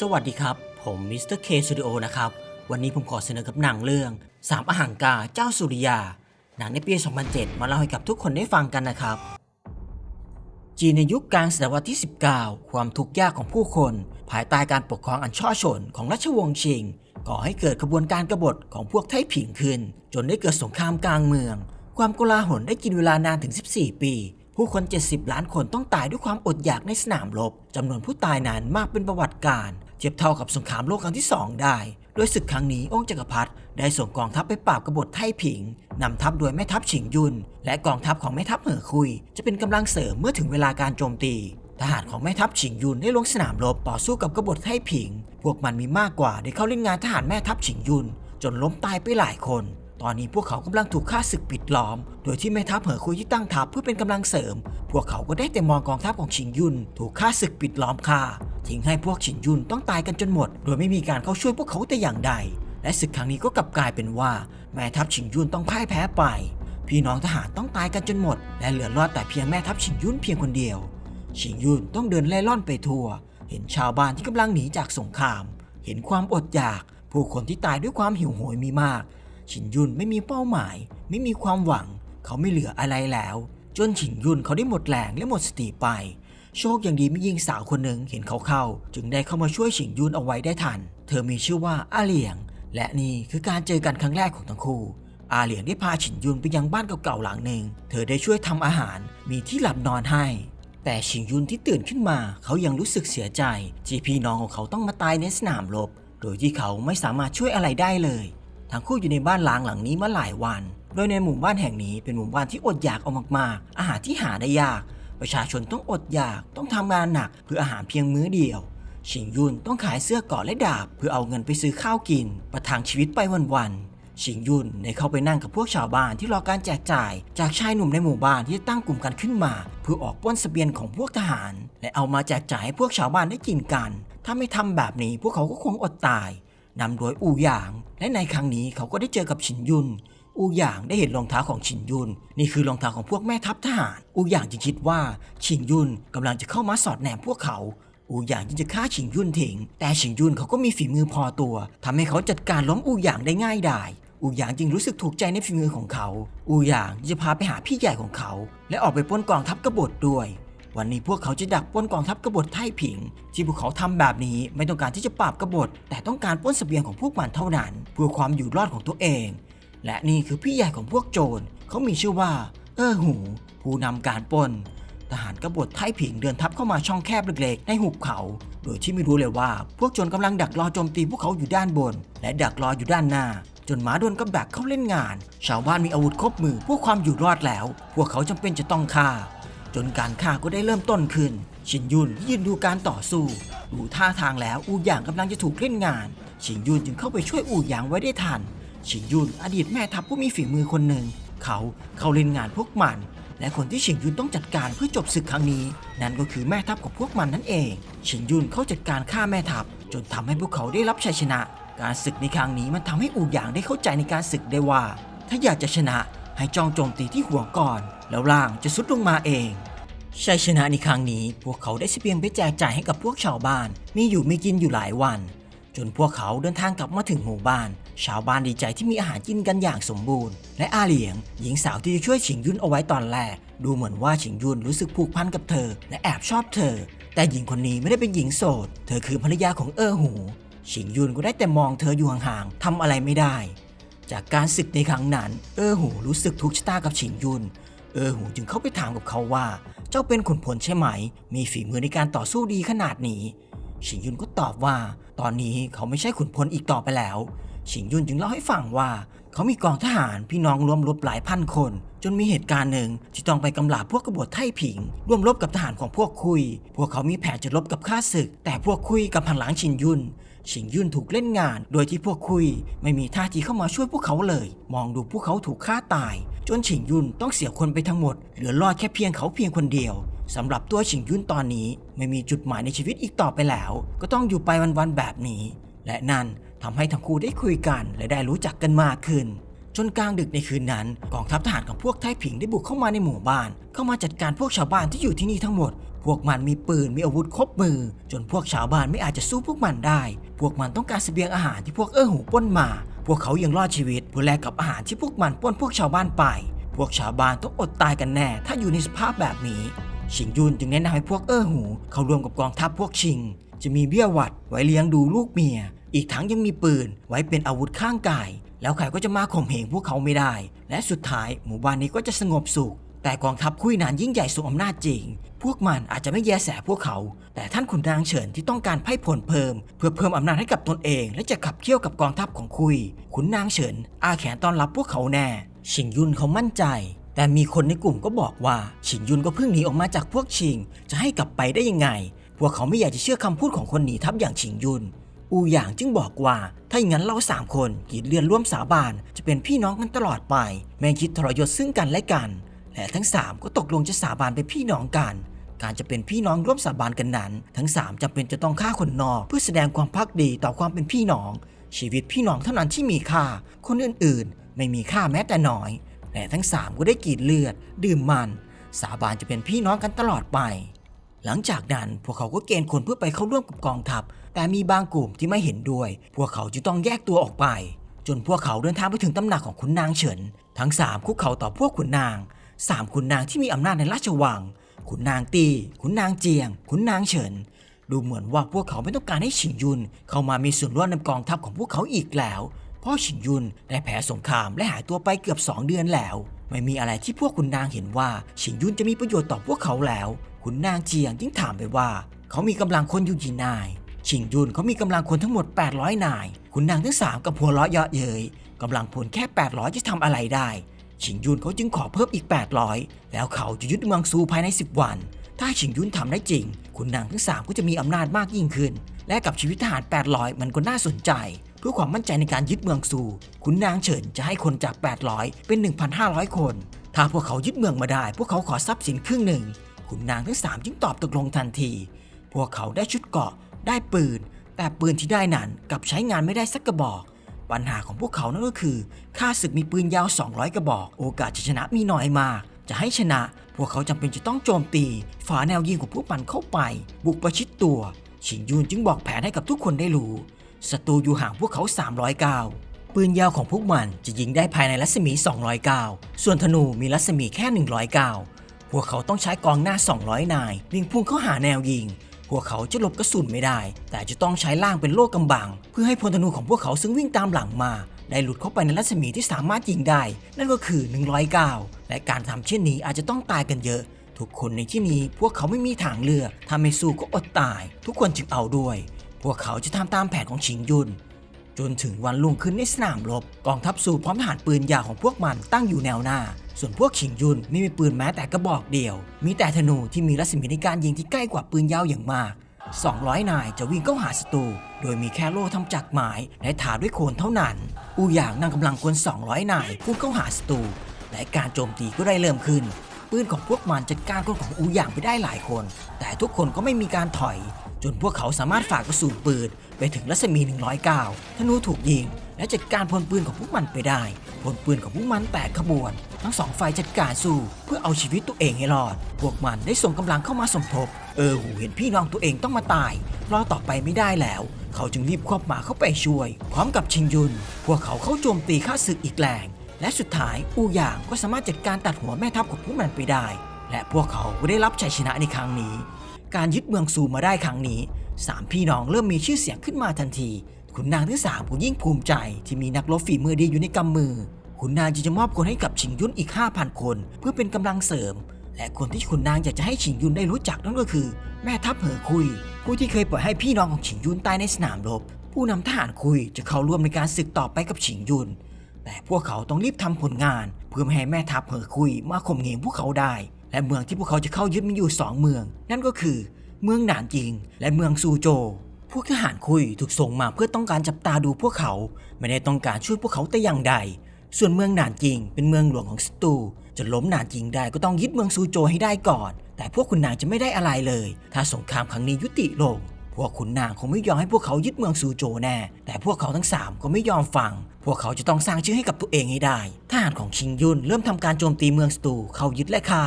สวัสดีครับ ผมมิสเตอร์เคสตูดิโอนะครับ วันนี้ผมขอเสนอกับหนังเรื่องสามอหังกาเจ้าสุริยา หนังในปี 2007 มาเล่าให้กับทุกคนได้ฟังกันนะครับ จีนในยุคกลางศตวรรษที่ 19 ความทุกข์ยากของผู้คน ภายใต้การปกครองอันช่อชนของราชวงศ์ชิง ก่อให้เกิดขบวนการกบฏของพวกไทผิงขึ้น จนได้เกิดสงครามกลางเมือง ความโกลาหลได้กินเวลานานถึง 14 ปี ผู้คน 70 ล้านคนต้องตายด้วยความอดอยากในสนามรบจำนวนผู้ตายนั้นมากเป็นประวัติการเทียบเท่ากับสงครามโลกครั้งที่ 2 ได้โดยศึกครั้งนี้องค์จักรพรรดิได้ส่งกองทัพไปปราบกบฏไทผิงนำทัพโดยแม่ทัพฉิงยุน และกองทัพของแม่ทัพเหอคุย จะเป็นกำลังเสริมเมื่อถึงเวลาการโจมตี ทหารของแม่ทัพฉิงยุนได้ลงสนามรบต่อสู้กับกบฏไทผิง พวกมันมีมากกว่าได้เข้าเล่นงานทหารแม่ทัพฉิงยุน จนล้มตายไปหลายคน ตอนนี้พวกเขากำลังถูกฆ่าศึกปิดล้อม โดยที่แม่ทัพเหอคุยที่ตั้งทัพเพื่อเป็นกำลังเสริม พวกเขาก็ได้แต่มองกองทัพของฉิงยุน ถูกฆ่าศึกปิดล้อมฆ่าทิ้งให้พวกฉิงยุนต้องตายกันจนหมด โดยไม่มีการเข้าช่วยพวกเขาแต่อย่างใด และศึกครั้งนี้ก็กลับกลายเป็นว่า แม่ทัพฉิงยุนต้องพ่ายแพ้ไป พี่น้องทหารต้องตายกันจนหมด และเหลือรอดแต่เพียงแม่ทัพฉิงยุนเพียงคนเดียวฉิงยุนต้องเดินเล่ร่อนไปทั่ว เห็นชาวบ้านที่กำลังหนีจากสงคราม เห็นความอดอยาก ผู้คนที่ตายด้วยความหิวโหยมีมาก ฉินยุนไม่มีเป้าหมาย ไม่มีความหวัง เขาไม่เหลืออะไรแล้ว จนฉินยุนเขาได้หมดแรงและหมดสติไป โชคอย่างดีมีหญิงสาวคนหนึ่งเห็นเขาเข้า จึงได้เข้ามาช่วยฉิงยุนเอาไว้ได้ทัน เธอมีชื่อว่าอาเหลียง และนี่คือการเจอกันครั้งแรกของทั้งคู่อาเหลียงได้พาฉินยุนไปยังบ้านเก่าๆหลังหนึ่ง เธอได้ช่วยทำอาหาร มีที่หลับนอนให้ แต่ฉิงยุนที่ตื่นขึ้นมา เขายังรู้สึกเสียใจที่พี่น้องของเขาต้องมาตายในสนามรบ โดยที่เขาไม่สามารถช่วยอะไรได้เลย ทั้งคู่อยู่ในบ้านล้างหลังนี้มาหลายวัน โดยในหมู่บ้านแห่งนี้เป็นหมู่บ้านที่อดอยากเอามากๆ อาหารที่หาได้ยาก ประชาชนต้องอดอยากต้องทำงานหนักเพื่ออาหารเพียงมื้อเดียว ชิงยุนต้องขายเสื้อกราะและดาบ เพื่อเอาเงินไปซื้อข้าวกิน ประทังชีวิตไปวันๆ ชิงยุนได้เข้าไปนั่งกับพวกชาวบ้านที่รอการแจกจ่าย จากชายหนุ่มในหมู่บ้านที่ตั้งกลุ่มกันขึ้นมา เพื่อออกป้นสเสบียงของพวกทหาร และเอามาแจกจ่ายให้พวกชาวบ้านได้กินกัน ถ้าไม่ทำแบบนี้พวกเขาก็คงอดตาย นำโดยอูหยาง และในครั้งนี้เขาก็ได้เจอกับฉินยุน อูหยางได้เห็นรองเท้าของฉินยุน นี่คือรองเท้าของพวกแม่ทัพทหาร อูหยางจึงคิดว่าฉินยุนกำลังจะเข้ามาสอดแนมพวกเขาอูหยางจึงจะฆ่าฉิงยุนทิ้งแต่ฉิงยุนเขาก็มีฝีมือพอตัวทำให้เขาจัดการล้มอูหยางได้ง่ายดายอูหยางจึงรู้สึกถูกใจในฝีมือของเขา อูหยางจะพาไปหาพี่ใหญ่ของเขา และออกไปป้นกองทัพกบฏด้วย วันนี้พวกเขาจะดักป้นกองทัพกบฏไทผิง ที่พวกเขาทำแบบนี้ไม่ต้องการที่จะปราบกบฏ แต่ต้องการป้นเสบียงของพวกมันเท่านั้น เพื่อความอยู่รอดของตัวเอง และนี่คือพี่ใหญ่ของพวกโจรเขามีชื่อว่า เออหู ผู้นำการป้น ทหารกบฏไทผิงเดินทัพเข้ามาช่องแคบเล็กๆ ในหุบเขา โดยที่ไม่รู้เลยว่า พวกโจรกำลังดักรอโจมตีพวกเขาอยู่ด้านบน และดักรออยู่ด้านหน้าจนหมาโดนกับดักเข้าเล่นงาน ชาวบ้านมีอาวุธครบมือเพื่อความอยู่รอดแล้ว พวกเขาจำเป็นจะต้องฆ่า จนการฆ่าก็ได้เริ่มต้นขึ้น ชินยุนยืนดูการต่อสู้ ดูท่าทางแล้วอูหยางกำลังจะถูกเล่นงาน ชินยุนจึงเข้าไปช่วยอูหยางไว้ได้ทัน ชินยุนอดีตแม่ทัพผู้มีฝีมือคนหนึ่ง เขาเข้าเล่นงานพวกมัน และคนที่ชิงยุนต้องจัดการเพื่อจบศึกครั้งนี้ นั่นก็คือแม่ทัพของพวกมันนั่นเอง ชิงยุนเข้าจัดการฆ่าแม่ทัพ จนทำให้พวกเขาได้รับชัยชนะ การศึกในครั้งนี้มันทำให้อูหยางได้เข้าใจในการศึกได้ว่า ถ้าอยากจะชนะให้จองโจมตีที่หัวก่อน แล้วล่างจะสุดลงมาเองชัยชนะในครั้งนี้พวกเขาได้เสบียงไปแจกจ่ายให้กับพวกชาวบ้าน มีอยู่มีกินอยู่หลายวัน จนพวกเขาเดินทางกลับมาถึงหมู่บ้าน ชาวบ้านดีใจที่มีอาหารกินกันอย่างสมบูรณ์ และอาเหลียง หญิงสาวที่จะช่วยฉิงยุนเอาไว้ตอนแรก ดูเหมือนว่าฉิงยุนรู้สึกผูกพันกับเธอ และแอบชอบเธอ แต่หญิงคนนี้ไม่ได้เป็นหญิงโสด เธอคือภรรยาของเออหู ฉิงยุนก็ได้แต่มองเธออยู่ห่างๆทำอะไรไม่ได้ จากการศึกในครั้งนั้น เออหูรู้สึกทุกข์ชะตากับฉิงยุน เออหูจึงเข้าไปถามกับเขาว่า เจ้าเป็นขุนพลใช่ไหม มีฝีมือในการต่อสู้ดีขนาดนี้ ชิงยุนก็ตอบว่า ตอนนี้เขาไม่ใช่ขุนพลอีกต่อไปแล้ว ชิงยุนจึงเล่าให้ฟังว่า เขามีกองทหารพี่น้องรวมรบหลายพันคน จนมีเหตุการณ์หนึ่งที่ต้องไปกำราบพวกกบฏไทผิง ร่วมรบกับทหารของพวกคุย พวกเขามีแผนจะรบกับข้าศึก แต่พวกคุยกับพันหลังชิงยุนชิงยุนถูกเล่นงาน โดยที่พวกคุย ไม่มีท่าทีเข้ามาช่วยพวกเขาเลย มองดูพวกเขาถูกฆ่าตาย จนชิงยุนต้องเสียคนไปทั้งหมด เหลือรอดแค่เพียงเขาเพียงคนเดียวสำหรับตัวชิงยุนตอนนี้ ไม่มีจุดหมายในชีวิตอีกต่อไปแล้ว ก็ต้องอยู่ไปวันๆแบบนี้ และนั่นทำให้ทั้งคู่ได้คุยกันและได้รู้จักกันมากขึ้น จนกลางดึกในคืนนั้น กองทัพทหารของพวกไทผิงได้บุกเข้ามาในหมู่บ้าน เข้ามาจัดการพวกชาวบ้านที่อยู่ที่นี่ทั้งหมด พวกมันมีปืนมีอาวุธครบมือ จนพวกชาวบ้านไม่อาจจะสู้พวกมันได้ พวกมันต้องการเสบียงอาหารที่พวกเอ้อหูป้นมา พวกเขายังรอดชีวิตเพื่อแลกกับอาหารที่พวกมันปล้นพวกชาวบ้านไป พวกชาวบ้านต้องอดตายกันแน่ ถ้าอยู่ในสภาพแบบนี้ชิงยุนจึงแนะนำให้พวกเอ้อหู เข้ารวมกับกองทัพพวกชิง จะมีเบี้ยวัดไว้เลี้ยงดูลูกเมีย อีกทั้งยังมีปืนไว้เป็นอาวุธข้างกาย แล้วใครก็จะมาข่มเหงพวกเขาไม่ได้ และสุดท้ายหมู่บ้านนี้ก็จะสงบสุข แต่กองทัพคุยนานยิ่งใหญ่ทรงอำนาจจริง พวกมันอาจจะไม่แยแสพวกเขา แต่ท่านขุนนางเฉินที่ต้องการไพ่ผลเพิ่ม เพื่อเพิ่มอำนาจให้กับตนเอง และจะขับเคี่ยวกับกองทัพของคุย ขุนนางเฉิน อาแขนต้อนรับพวกเขาแน่ ชิงยุนเขามั่นใจ แต่มีคนในกลุ่มก็บอกว่า ชิงยุนก็เพิ่งหนีออกมาจากพวกชิง จะให้กลับไปได้ยังไง พวกเขาไม่อยากจะเชื่อคำพูดของคนหนีทัพอย่างชิงยุนอูหยางจึงบอกว่า ถ้าอย่างนั้นเราสามคนกีดเลือนร่วมสาบานจะเป็นพี่น้องกันตลอดไป แม่งคิดทรยศซึ่งกันและกัน และทั้งสามก็ตกลงจะสาบานเป็นพี่น้องกัน การจะเป็นพี่น้องร่วมสาบานกันนั้น ทั้งสามจำเป็นจะต้องฆ่าคนนอก เพื่อแสดงความพักดีต่อความเป็นพี่น้อง ชีวิตพี่น้องเท่านั้นที่มีค่า คนอื่นๆ ไม่มีค่าแม้แต่น้อย และทั้งสามก็ได้กรีดเลือด ดื่มมัน สาบานจะเป็นพี่น้องกันตลอดไป หลังจากนั้นพวกเขาก็เกณฑ์คนเพื่อไปเข้าร่วมกับกองทัพ แต่มีบางกลุ่มที่ไม่เห็นด้วย พวกเขาจึงต้องแยกตัวออกไป จนพวกเขาเดินทางไปถึงตำหนักของขุนนางเฉิน ทั้งสามคุกเข่าต่อพวกขุนนาง สามขุนนางที่มีอำนาจในราชวัง ขุนนางตี ขุนนางเจียง ขุนนางเฉิน ดูเหมือนว่าพวกเขาไม่ต้องการให้ฉิงยุนเข้ามามีส่วนร่วมในกองทัพของพวกเขาอีกแล้ว เพราะฉิงยุนได้แพ้สงครามและหายตัวไปเกือบ 2 เดือนแล้ว ไม่มีอะไรที่พวกขุนนางเห็นว่าฉิงยุนจะมีประโยชน์ต่อพวกเขาแล้ว ขุนนางเจียงจึงถามไปว่า เขามีกำลังคนอยู่กี่นายชิงยุนเขามีกำลังคนทั้งหมด 800 นาย ขุนนางทั้งสามกับหัวเราะเยาะเย้ยกำลังพลแค่ 800 จะทำอะไรได้ ชิงยุนเขาจึงขอเพิ่มอีก 800 แล้วเขาจะยึดเมืองซูภายใน 10 วัน ถ้าชิงยุนทำได้จริงขุนนางทั้งสามก็จะมีอำนาจมากยิ่งขึ้น และกับชีวิตทหาร 800 มันก็น่าสนใจ เพื่อความมั่นใจในการยึดเมืองซูขุนนางเฉินจะให้คนจาก 800 เป็น 1,500 คน ถ้าพวกเขายึดเมืองมาได้ พวกเขาขอทรัพย์สินครึ่งหนึ่งขุนนางทั้งสามจึงตอบตกลงทันที พวกเขาได้ชุดเกราะ ได้ปืน แต่ปืนที่ได้นั้นกลับใช้งานไม่ได้สักกระบอก ปัญหาของพวกเขานั่นก็คือข้าศึกมีปืนยาว 200 กระบอก โอกาสจะชนะมีน้อยมาก จะให้ชนะ พวกเขาจำเป็นจะต้องโจมตี ฝาแนวยิงของพวกมันเข้าไป บุกประชิดตัว ชิงยูนจึงบอกแผนให้กับทุกคนได้รู้ศัตรูอยู่ห่างพวกเขา309ปืนยาวของพวกมันจะยิงได้ภายในรัศมี 209 ส่วนธนูมีรัศมีแค่ 109 พวกเขาต้องใช้กองหน้า 200 นายวิ่งพุ่งเข้าหาแนวยิง พวกเขาจะหลบกระสุนไม่ได้ แต่จะต้องใช้ล่างเป็นโล่กำบัง เพื่อให้พลธนูของพวกเขาซึ่งวิ่งตามหลังมา ได้หลุดเข้าไปในรัศมีที่สามารถยิงได้ นั่นก็คือ 109 และการทำเช่นนี้อาจจะต้องตายกันเยอะ ทุกคนในที่นี้พวกเขาไม่มีทางเลือกถ้าไม่สู้ก็อดตาย ทุกคนจึงเอาด้วย พวกเขาจะทำตามแผนของชิงยุน จนถึงวันรุ่งขึ้นในสนามรบ กองทัพสูพร้อมทหารปืนยาวของพวกมันตั้งอยู่แนวหน้า ส่วนพวกชิงยุนไม่มีปืนแม้แต่กระบอกเดียว มีแต่ธนูที่มีรัศมีในการยิงที่ใกล้กว่าปืนยาวอย่างมาก 200 นายจะวิ่งเข้าหาศัตรู โดยมีแค่โล่ทำจากไม้และถาด้วยโคนเท่านั้น อูหยางนำกำลังคน200 นายพุ่งเข้าหาศัตรูและการโจมตีก็ได้เริ่มขึ้น ปืนของพวกมันจัดการคนของอูหยางไปได้หลายคน แต่ทุกคนก็ไม่มีการถอย จนพวกเขาสามารถฝากกระสุนปืน ไปถึงรัศมี 109 ธนูถูกยิง และจัดการพลปืนของพวกมันไปได้ พลปืนของพวกมันแตกขบวน ทั้งสองฝ่ายจัดการสู้เพื่อเอาชีวิตตัวเองให้รอด พวกมันได้ส่งกำลังเข้ามาสมทบ เออหูเห็นพี่น้องตัวเองต้องมาตายรอต่อไปไม่ได้แล้ว เขาจึงรีบควบหมาเข้าไปช่วย พร้อมกับชิงยุน พวกเขาเข้าโจมตีข้าศึกอีกแรงและสุดท้ายอูหยางก็สามารถจัดการตัดหัวแม่ทัพของพวกมันไปได้ และพวกเขาก็ได้รับชัยชนะในครั้งนี้ การยึดเมืองซูมาได้ครั้งนี้ สามพี่น้องเริ่มมีชื่อเสียงขึ้นมาทันที ขุนนางทั้งสามก็ยิ่งภูมิใจที่มีนักรบฝีมือดีอยู่ในกำมือ ขุนนางจึงจะมอบคนให้กับชิงยุนอีก 5,000 คน เพื่อเป็นกำลังเสริม และคนที่ขุนนางอยากจะให้ชิงยุนได้รู้จักนั่นก็คือ แม่ทัพเหอคุย ผู้ที่เคยปล่อยให้พี่น้องของชิงยุนตายในสนามรบ ผู้นำทหารคุยจะเข้าร่วมในการศึกต่อไปกับชิงยุน แต่พวกเขาต้องรีบทำผลงาน เพื่อไม่ให้แม่ทัพเหอคุยมาข่มเหงพวกเขาได้ และเมืองที่พวกเขาจะเข้ายึดมีอยู่สองเมือง นั่นก็คือ เมืองหนานจิง และเมืองซูโจ พวกทหารคุยถูกส่งมาเพื่อต้องการจับตาดูพวกเขา ไม่ได้ต้องการช่วยพวกเขาแต่อย่างใด ส่วนเมืองหนานจิง เป็นเมืองหลวงของศัตรูจะล้มหนานจิงได้ก็ต้องยึดเมืองซูโจให้ได้ก่อน แต่พวกขุนนางจะไม่ได้อะไรเลย ถ้าสงครามครั้งนี้ยุติลง พวกขุนนางคงไม่ยอมให้พวกเขายึดเมืองซูโจแน่ แต่พวกเขาทั้งสามก็ไม่ยอมฟัง พวกเขาจะต้องสร้างชื่อให้กับตัวเองให้ได้ ทหารของชิงยุนเริ่มทำการโจมตีเมืองศัตรูเขายึดและฆ่า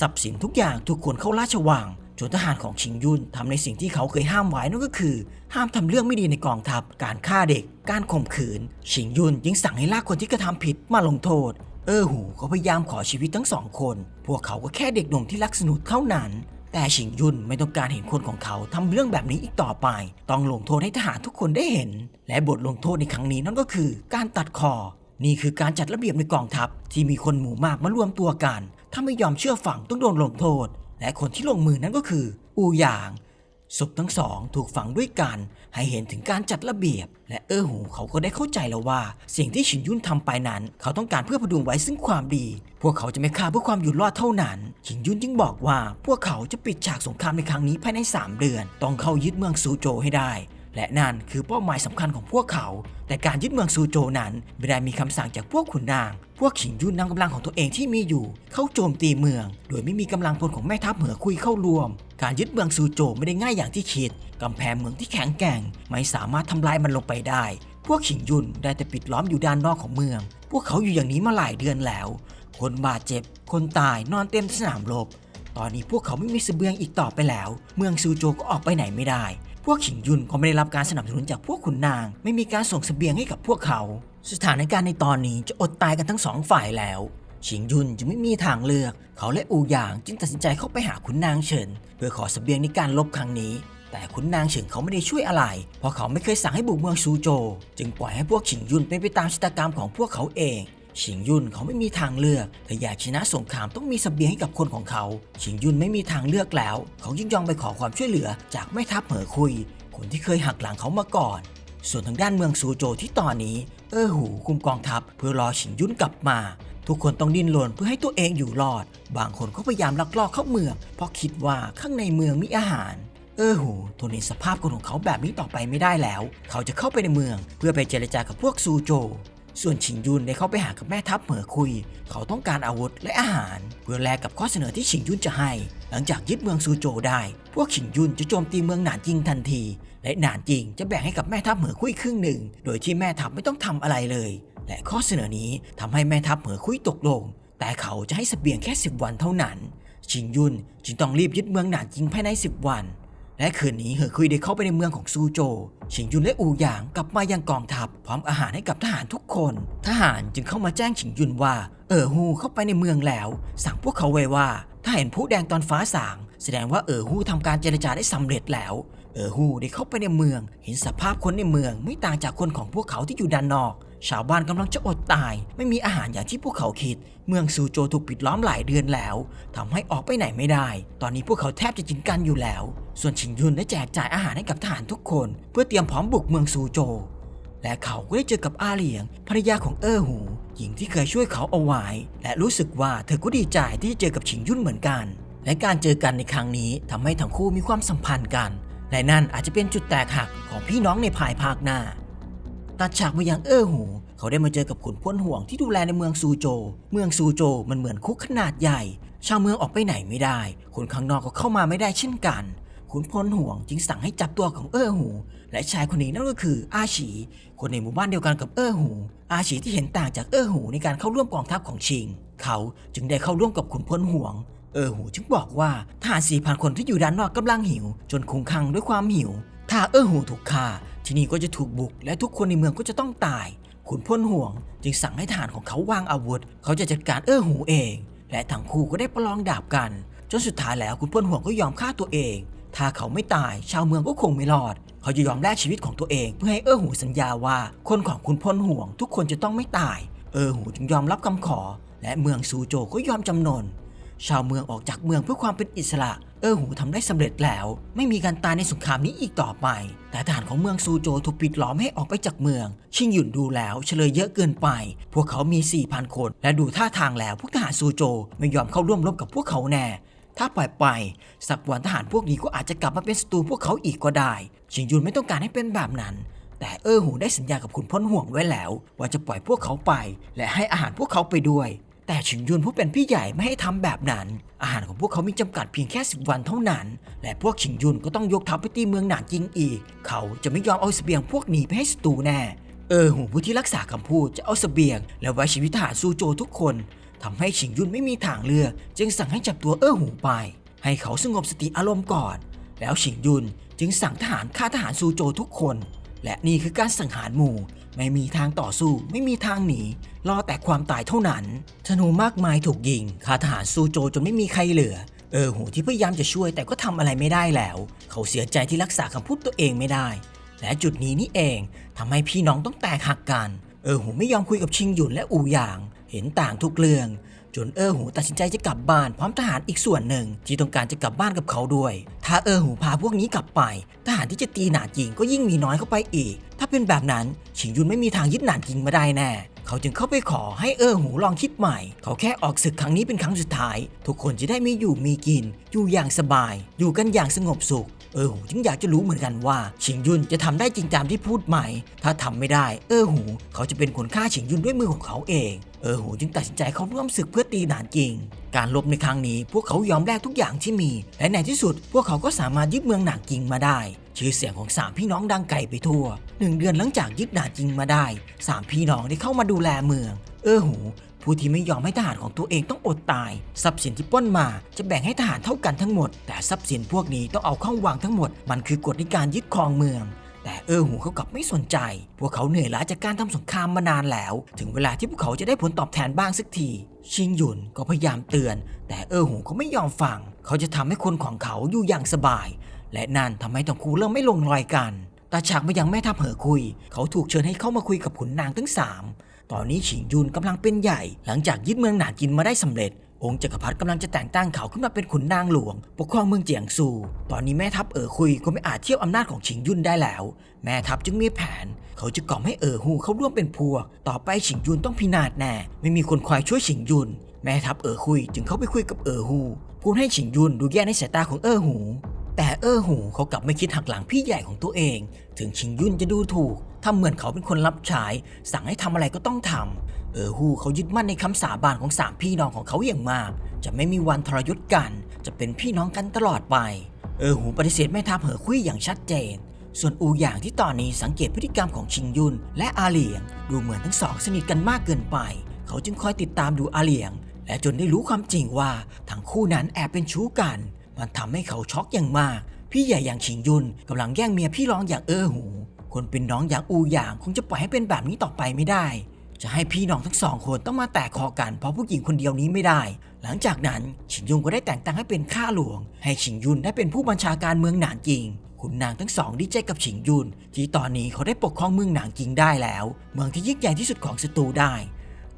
ทรัพย์สินทุกอย่างถูกขนเข้าราชวัง จนทหารของชิงยุนทำในสิ่งที่เขาเคยห้ามไว้นั่นก็คือ ห้ามทำเรื่องไม่ดีในกองทัพ การฆ่าเด็ก การข่มขืน ชิงยุนยิ่งสั่งให้ลากคนที่กระทำผิดมาลงโทษ เออหูก็พยายามขอชีวิตทั้งสองคน พวกเขาก็แค่เด็กหนุ่มที่รักสนุกเท่านั้น แต่ชิงยุนไม่ต้องการเห็นคนของเขาทำเรื่องแบบนี้อีกต่อไป ต้องลงโทษให้ทหารทุกคนได้เห็น และบทลงโทษในครั้งนี้นั่นก็คือ การตัดคอ นี่คือการจัดระเบียบในกองทัพที่มีคนหมู่มากมารวมตัวกัน ถ้าไม่ยอมเชื่อฟังต้องโดนลงโทษ และคนที่ลงมือนั้นก็คือ อูหยางศพทั้งสองถูกฝังด้วยกัน ให้เห็นถึงการจัดระเบียบ และเออหูเขาก็ได้เข้าใจแล้วว่า สิ่งที่ฉินยุ่นทำไปนั้น เขาต้องการเพื่อพดุงไว้ซึ่งความดี พวกเขาจะไม่ฆ่าเพื่อความอยู่รอดเท่านั้น ฉินยุ่นจึงบอกว่า พวกเขาจะปิดฉากสงครามในครั้งนี้ภายใน 3 เดือน ต้องเข้ายึดเมืองซูโจให้ได้ และนั่นคือเป้าหมายสำคัญของพวกเขา แต่การยึดเมืองซูโจนั้นไม่ได้มีคำสั่งจากพวกขุนนาง พวกขิงยุ่นนำกำลังของตัวเองที่มีอยู่ เข้าโจมตีเมือง โดยไม่มีกำลังพลของแม่ทัพเหนือคุยเข้ารวม การยึดเมืองซูโจไม่ได้ง่ายอย่างที่คิดกำแพงเมืองที่แข็งแกร่ง ไม่สามารถทำลายมันลงไปได้ พวกขิงยุ่นได้แต่ปิดล้อมอยู่ด้านนอกของเมือง พวกเขาอยู่อย่างนี้มาหลายเดือนแล้ว คนบาดเจ็บ คนตายนอนเต็มสนามรบตอนนี้พวกเขาไม่มีเสบียงอีกต่อไปแล้ว เมืองซูโจก็ออกไปไหนไม่ได้ พวกขิงยุนก็ไม่ได้รับการสนับสนุนจากพวกขุนนาง ไม่มีการส่งสเสบียงให้กับพวกเขา สถานการณ์ในตอนนี้จะอดตายกันทั้งสองฝ่ายแล้วชิงยุนจึงไม่มีทางเลือก เขาและอูหยางจึงตัดสินใจเข้าไปหาขุนนางเฉินเพื่อขอเสบียงในการลบครั้งนี้ แต่ขุนนางเฉินเขาไม่ได้ช่วยอะไร เพราะเขาไม่เคยสั่งให้บุกเมืองซูโจ จึงปล่อยให้พวกชิงยุนเป็นไปตามชะตากรรมของพวกเขาเอง ชิงยุนเขาไม่มีทางเลือกถ้าอยากชนะสงครามต้องมีเสบียงให้กับคนของเขา ชิงยุนไม่มีทางเลือกแล้ว เขาจึงยอมไปขอความช่วยเหลือจากแม่ทัพเหอคุย คนที่เคยหักหลังเขามาก่อน ส่วนทางด้านเมืองซูโจที่ตอนนี้ เออหูคุมกองทัพเพื่อรอชิงยุนกลับมา ทุกคนต้องดิ้นรนเพื่อให้ตัวเองอยู่รอด บางคนก็พยายามลักลอบเข้าเมือง เพราะคิดว่าข้างในเมืองมีอาหารเออหูทนเห็นสภาพคนของเขาแบบนี้ต่อไปไม่ได้แล้ว เขาจะเข้าไปในเมือง เพื่อไปเจรจากับพวกซูโจ ส่วนชิงยุนได้เข้าไปหากับแม่ทัพเหมอคุย เขาต้องการอาวุธและอาหาร เพื่อแลกกับข้อเสนอที่ชิงยุนจะให้ หลังจากยึดเมืองซูโจได้ พวกชิงยุนจะโจมตีเมืองหนานจิงทันที และหนานจิงจะแบ่งให้กับแม่ทัพเหมอคุยครึ่งหนึ่ง โดยที่แม่ทัพไม่ต้องทำอะไรเลย และข้อเสนอนี้ทำให้แม่ทัพเหมอคุยตกลง แต่เขาจะให้สเสบียงแค่ 10 วันเท่านั้น ชิงยุนจึงต้องรีบยึดเมืองหนานจิงภายใน 10 วัน และคืนนี้เหอคุยได้เข้าไปในเมืองของซูโจ ชิงยุนและอูหยางกลับมายังกองทัพพร้อมอาหารให้กับทหารทุกคน ทหารจึงเข้ามาแจ้งชิงยุนว่า เออฮูเข้าไปในเมืองแล้ว สั่งพวกเขาไว้ว่า ถ้าเห็นผู้แดงตอนฟ้าสาง แสดงว่าเออฮูทำการเจรจาได้สำเร็จแล้ว เออฮูได้เข้าไปในเมือง เห็นสภาพคนในเมืองไม่ต่างจากคนของพวกเขาที่อยู่ด้านนอก ชาวบ้านกำลังจะอดตาย ไม่มีอาหารอย่างที่พวกเขาคิด เมืองซูโจถูกปิดล้อมหลายเดือนแล้วทำให้ออกไปไหนไม่ได้ ตอนนี้พวกเขาแทบจะจินกันอยู่แล้ว ส่วนชิงยุนได้แจกจ่ายอาหารให้กับทหารทุกคน เพื่อเตรียมพร้อมบุกเมืองซูโจ และเขาก็ได้เจอกับอาเหลียงภรรยาของเออหูหญิงที่เคยช่วยเขาเอาไว้ และรู้สึกว่าเธอก็ดีใจที่จะเจอกับชิงยุนเหมือนกัน และการเจอกันในครั้งนี้ทำให้ทั้งคู่มีความสัมพันธ์กัน และนั่นอาจจะเป็นจุดแตกหักของพี่น้องในภายภาคหน้า ตัดฉากมายังเออหู เขาได้มาเจอกับขุนพลห่วงที่ดูแลในเมืองซูโจ เมืองซูโจมันเหมือนคุกขนาดใหญ่ ชาวเมืองออกไปไหนไม่ได้ คนข้างนอกก็เข้ามาไม่ได้เช่นกัน ขุนพลห่วงจึงสั่งให้จับตัวของเอ้อหู และชายคนนี้นั่นก็คืออาฉี คนในหมู่บ้านเดียวกันกับเอ้อหู อาฉีที่เห็นต่างจากเอ้อหูในการเข้าร่วมกองทัพของชิง เขาจึงได้เข้าร่วมกับขุนพลห่วง เอ้อหูจึงบอกว่าทหารสี่พันคนที่อยู่ด้านนอกกำลังหิว จนคลุ้มคลั่งด้วยความหิว ถ้าเอ้อหูถูกฆ่าที่นี่ก็จะถูกบุก และทุกคนในเมืองก็จะต้องตาย ขุนพลห่วง จึงสั่งให้ทหารของเขาวางอาวุธ เขาจะจัดการเอ้อหูเอง และทั้งคู่ก็ได้ประลองดาบกัน จนสุดท้ายแล้วขุนพลห่วงก็ยอมฆ่าตัวเอง ถ้าเขาไม่ตายชาวเมืองก็คงไม่รอด เขาจะยอมแลกชีวิตของตัวเอง เพื่อให้เออหูสัญญาว่า คนของขุนพลห่วง ทุกคนจะต้องไม่ตาย เออหูจึงยอมรับคำขอ และเมืองซูโจก็ยอมจำนน ชาวเมืองออกจากเมืองเพื่อความเป็นอิสระ เออหูทำได้สำเร็จแล้ว ไม่มีการตายในสงครามนี้อีกต่อไป แต่ทหารของเมืองซูโจถูกปิดล้อมให้ออกไปจากเมือง ชิงหยุนดูแล้วเฉลยเยอะเกินไป พวกเขามี4,000คน และดูท่าทางแล้วพวกทหารซูโจไม่ยอมเข้าร่วมรบกับพวกเขาแน่ ถ้าปล่อยไปสักวันทหารพวกนี้ก็อาจจะกลับมาเป็นศัตรูพวกเขาอีกก็ได้ ชิงยุนไม่ต้องการให้เป็นแบบนั้น แต่เออหูได้สัญญากับขุนพ้นห่วงไว้แล้ว ว่าจะปล่อยพวกเขาไป และให้อาหารพวกเขาไปด้วย แต่ชิงยุนผู้เป็นพี่ใหญ่ไม่ให้ทำแบบนั้น อาหารของพวกเขามีจำกัดเพียงแค่10วันเท่านั้น และพวกชิงยุนก็ต้องยกทัพไปตีเมืองหนานจิงอีก เขาจะไม่ยอมเอาเสบียงพวกนี้ไปให้ศัตรูแน่ เออหูผู้ที่รักษาคำพูดจะเอาเสบียง และไว้ชีวิตทหารซูโจทุกคน ทำให้ชิงยุนไม่มีทางเลือก จึงสั่งให้จับตัวเออหูไป ให้เขาสงบสติอารมณ์ก่อน แล้วฉิงยุนจึงสั่งทหารฆ่าทหารซูโจทุกคน และนี่คือการสังหารหมู่ ไม่มีทางต่อสู้ ไม่มีทางหนี รอแต่ความตายเท่านั้น ธนูมากมายถูกยิงฆ่าทหารซูโจจนไม่มีใครเหลือ เออหูที่พยายามจะช่วยแต่ก็ทำอะไรไม่ได้แล้ว เขาเสียใจที่รักษาคำพูดตัวเองไม่ได้ และจุดนี้นี่เองทำให้พี่น้องต้องแตกหักกัน เออหูไม่ยอมคุยกับชิงหยุนและอูหยาง ห็นต่างทุกเรื่อง จนเออหูตัดสินใจจะกลับบ้านพร้อมทหารอีกส่วนหนึ่งที่ต้องการจะกลับบ้านกับเขาด้วย ถ้าเออหูพาพวกนี้กลับไป ทหารที่จะตีหนาจริงก็ยิ่งมีน้อยเข้าไปอีก ถ้าเป็นแบบนั้นชิงยุนไม่มีทางยึดหนานจริงมาได้แน่เขาจึงเข้าไปขอให้เออหูลองคิดใหม่ เขาแค่ออกศึกครั้งนี้เป็นครั้งสุดท้าย ทุกคนจะได้มีอยู่มีกิน อยู่อย่างสบาย อยู่กันอย่างสงบสุข เออหูจึงอยากจะรู้เหมือนกันว่าชิงยุนจะทำได้จริงตามที่พูดไหม ถ้าทำไม่ได้ เออหู เขาจะเป็นคนฆ่าชิงยุนด้วยมือของเขาเอง เออหูจึงตัดสินใจเข้าร่วมศึกเพื่อตีหนานจิง การลบในครั้งนี้พวกเขายอมแลกทุกอย่างที่มี และในที่สุด พวกเขาก็สามารถยึดเมืองหนานจิงมาได้ ชื่อเสียงของสามพี่น้องดังไกลไปทั่วหนึ่งเดือนหลังจากยึดหนานจริงมาได้สามพี่น้องได้เข้ามาดูแลเมือง เออหูผู้ที่ไม่ยอมให้ทหารของตัวเองต้องอดตาย ทรัพย์สินที่ป้นมาจะแบ่งให้ทหารเท่ากันทั้งหมด แต่ทรัพย์สินพวกนี้ต้องเอาเข้าวางทั้งหมด มันคือกฎในการยึดครองเมือง แต่เออหูเขากลับไม่สนใจ พวกเขาเหนื่อยล้าจากการทำสงครามมานานแล้ว ถึงเวลาที่พวกเขาจะได้ผลตอบแทนบ้างสักที ชิงหยุนก็พยายามเตือน แต่เออหูเขาไม่ยอมฟัง เขาจะทำให้คนของเขาอยู่อย่างสบาย และนั่นทำให้ทั้งคู่เริ่มไม่ลงรอยกันตาฉากมายังแม่ทัพเหอคุย เขาถูกเชิญให้เข้ามาคุยกับขุนนางทั้งสามตอนนี้ฉิงยุนกำลังเป็นใหญ่ หลังจากยึดเมืองหนานจินมาได้สำเร็จ องค์จักรพรรดิกำลังจะแต่งตั้งเขาขึ้นมาเป็นขุนนางหลวง ปกครองเมืองเจียงซู ตอนนี้แม่ทัพเอ๋อคุยก็ไม่อาจเทียบอำนาจของฉิงยุนได้แล้ว แม่ทัพจึงมีแผน เขาจะกล่อมให้เอ๋อฮูเข้าร่วมเป็นพวก ต่อไปฉิงยุนต้องพินาศแน่ ไม่มีคนคอยช่วยฉิงยุนแม่ทัพเอ๋อคุยจึงเข้าไปคุยกับเอ๋อฮูพูดให้ฉิงยุนดูแย่ในสายตาของเอ๋อหูแต่เออหูเขากลับไม่คิดหักหลังพี่ใหญ่ของตัวเอง ถึงชิงยุ่นจะดูถูกทำเหมือนเขาเป็นคนรับใช้สั่งให้ทำอะไรก็ต้องทำ เออหูเขายึดมั่นในคำสาบานของสามพี่น้องของเขาอย่างมาก จะไม่มีวันทรยศกัน จะเป็นพี่น้องกันตลอดไป เออหูปฏิเสธไม่ทับเหอคุยอย่างชัดเจน ส่วนอูหยางที่ตอนนี้สังเกตพฤติกรรมของชิงยุนและอาเหลียง ดูเหมือนทั้งสองสนิทกันมากเกินไป เขาจึงคอยติดตามดูอาเหลียง และจนได้รู้ความจริงว่าทั้งคู่นั้นแอบเป็นชู้กัน มันทำให้เขาช็อกอย่างมาก พี่ใหญ่อย่างชิงยุนกำลังแย่งเมียพี่รองอย่างเออหู คนเป็นน้องอย่างอูหยางคงจะปล่อยให้เป็นแบบนี้ต่อไปไม่ได้ จะให้พี่น้องทั้งสองคนต้องมาแตกคอกันเพราะผู้หญิงคนเดียวนี้ไม่ได้ หลังจากนั้นชิงยุนก็ได้แต่งตั้งให้เป็นข้าหลวง ให้ชิงยุนได้เป็นผู้บัญชาการเมืองหนานจิงขุนนางทั้งสองดีใจกับชิงยุนที่ตอนนี้เขาได้ปกครองเมืองหนานจิงได้แล้ว เมืองที่ยิ่งใหญ่ที่สุดของสตูได้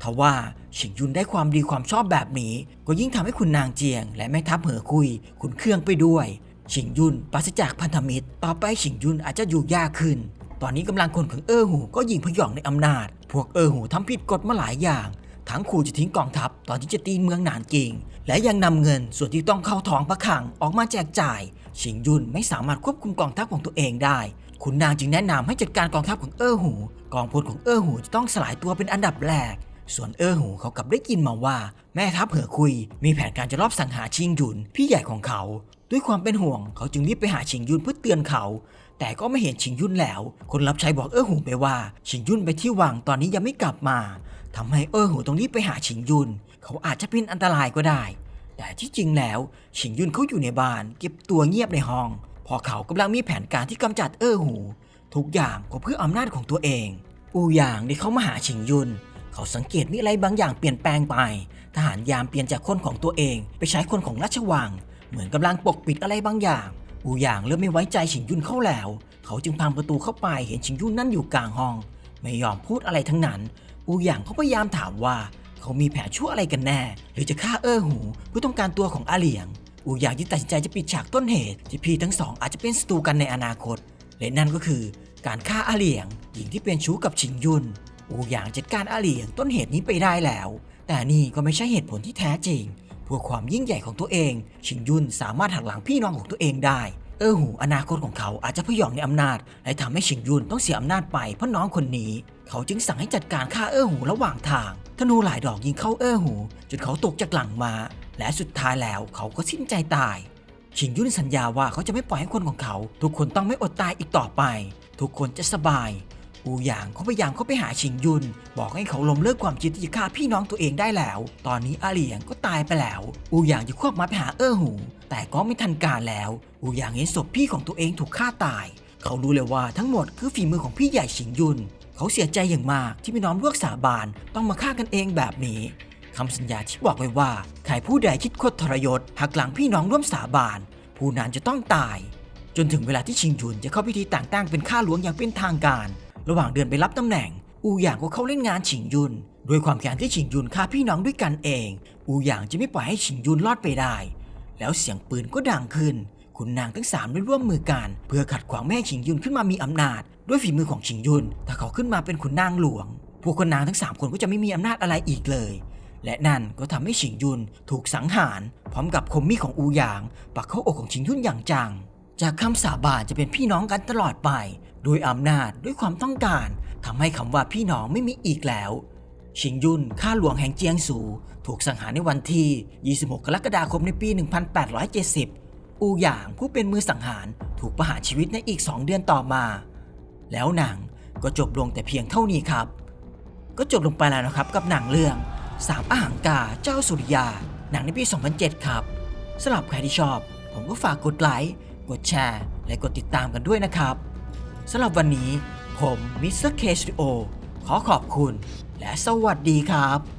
ทว่าชิงยุนได้ความดีความชอบแบบนี้ ก็ยิ่งทำให้คุณนางเจียง และแม่ทัพเหอคุยขุนเครื่องไปด้วยชิงยุนปราศจากพันธมิตร ต่อไปชิงยุนอาจจะอยู่ยากขึ้น ตอนนี้กำลังคนของเออหูก็ยิงพยองในอำนาจ พวกเออหูทำผิดกฎมาหลายอย่าง ทั้งขู่จะทิ้งกองทัพตอนที่จะตีเมืองหนานกิง และยังนำเงินส่วนที่ต้องเข้าท้องพระคลังออกมาแจกจ่าย ชิงยุนไม่สามารถควบคุมกองทัพของตัวเองได้ขุนนางจึงแนะนำให้จัดการกองทัพของเออหู กองพลของเออหูจะต้องสลายตัวเป็นอันดับแรก ส่วนเออหูเขากลับได้ยินมาว่า แม่ทัพเหอคุย มีแผนการจะลอบสังหารชิงยุนพี่ใหญ่ของเขา ด้วยความเป็นห่วงเขาจึงรีบไปหาชิงยุนเพื่อเตือนเขา แต่ก็ไม่เห็นชิงยุนแล้ว คนรับใช้บอกเออหูไปว่า ชิงยุนไปที่วังตอนนี้ยังไม่กลับมาทำให้เออหูต้องรีบไปหาชิงยุนเขาอาจจะเป็นอันตรายก็ได้ แต่ที่จริงแล้วชิงยุนเขาอยู่ในบ้าน เก็บตัวเงียบในห้อง พอเขากำลังมีแผนการที่กำจัดเออหู ทุกอย่างก็เพื่ออำนาจของตัวเอง อูหยางได้เข้ามาหาชิงยุนเขาสังเกตมีอะไรบางอย่างเปลี่ยนแปลงไป ทหารยามเปลี่ยนจากคนของตัวเอง ไปใช้คนของราชวัง เหมือนกำลังปกปิดอะไรบางอย่าง อูหยางเริ่มไม่ไว้ใจชิงยุนเข้าแล้ว เขาจึงพังประตูเข้าไปเห็นชิงยุนนั่นอยู่กลางห้อง ไม่ยอมพูดอะไรทั้งนั้น อูหยางเขาพยายามถามว่า เขามีแผนชั่วอะไรกันแน่ หรือจะฆ่าเอ้อหูเพื่อต้องการตัวของอาเหลียง อูหยางที่ตัดสินใจจะปิดฉากต้นเหตุที่พี่ทั้งสองอาจจะเป็นศัตรูกันในอนาคต และนั่นก็คือการฆ่าอาเหลียง หญิงที่เป็นชู้กับชิงยุนอูหยางจัดการอาเหลียงต้นเหตุนี้ไปได้แล้ว แต่นี่ก็ไม่ใช่เหตุผลที่แท้จริง พื่อความยิ่งใหญ่ของตัวเอง ชิงยุนสามารถหักหลังพี่น้องของตัวเองได้ เออหูอนาคตของเขาอาจจะพยองในอำนาจและทำให้ชิงยุนต้องเสียอำนาจไปเพราะน้องคนนี้ เขาจึงสั่งให้จัดการฆ่าเออหูระหว่างทางธนูหลายดอกยิงเข้าเออหูจนเขาตกจากหลังมา และสุดท้ายแล้วเขาก็สิ้นใจตาย ชิงยุนสัญญาว่าเขาจะไม่ปล่อยให้คนของเขา ทุกคนต้องไม่อดตายอีกต่อไป ทุกคนจะสบาย อูหยางเขาพยายามเข้าไปหาชิงยุน บอกให้เขาล้มเลิกความคิดที่จะฆ่าพี่น้องตัวเองได้แล้ว ตอนนี้อาเหลียงก็ตายไปแล้วอูหยางจะควบมาไปหาเอ้อหู แต่ก็ไม่ทันการแล้วอูหยางเห็นศพพี่ของตัวเองถูกฆ่าตาย เขารู้เลยว่าทั้งหมดคือฝีมือของพี่ใหญ่ชิงยุน เขาเสียใจอย่างมากที่พี่น้องร่วมสาบานต้องมาฆ่ากันเองแบบนี้คำสัญญาที่บอกไว้ว่าใครผู้ใดคิดคดทรยศหักหลังพี่น้องร่วมสาบาน ผู้นั้นจะต้องตาย จนถึงเวลาที่ชิงยุนจะเข้าพิธีแต่งตั้งเป็นข้าหลวงอย่างเป็นทางการ ระหว่างเดินไปรับตำแหน่ง อูหยางก็เข้าเล่นงานชิงยุนด้วยความแค้นที่ชิงยุนฆ่าพี่น้องด้วยกันเอง อูหยางจะไม่ปล่อยให้ชิงยุนรอดไปได้ แล้วเสียงปืนก็ดังขึ้นคุณนางทั้งสามได้ร่วมมือกันเพื่อขัดขวางแม่ให้ชิงยุนขึ้นมามีอำนาจ ด้วยฝีมือของชิงยุนถ้าเขาขึ้นมาเป็นขุนนางหลวง พวกคนนางทั้งสามคนก็จะไม่มีอำนาจอะไรอีกเลย และนั่นก็ทำให้ชิงยุนถูกสังหาร พร้อมกับคมมีดของอูหยาง ปักเข้าอกของชิงยุนอย่างจัง จากคำสาบานจะเป็นพี่น้องกันตลอดไป ด้วยอำนาจด้วยความต้องการทำให้คำว่าพี่น้องไม่มีอีกแล้ว ชิงยุนข้าหลวงแห่งเจียงสู ถูกสังหารในวันที่ 26 กรกฎาคมในปี 1870 อูหยางผู้เป็นมือสังหารถูกประหารชีวิตในอีก2เดือนต่อมา แล้วหนังก็จบลงแต่เพียงเท่านี้ครับ ก็จบลงไปแล้วนะครับกับหนังเรื่องสามอาหังกาเจ้าสุริยา หนังในปี 2007 ครับสำหรับใครที่ชอบ ผมก็ฝากกดไลค์กดแชร์ และกดติดตามกันด้วยนะครับ สำหรับวันนี้ผมมิสเตอร์เคชิโอขอขอบคุณ และสวัสดีครับ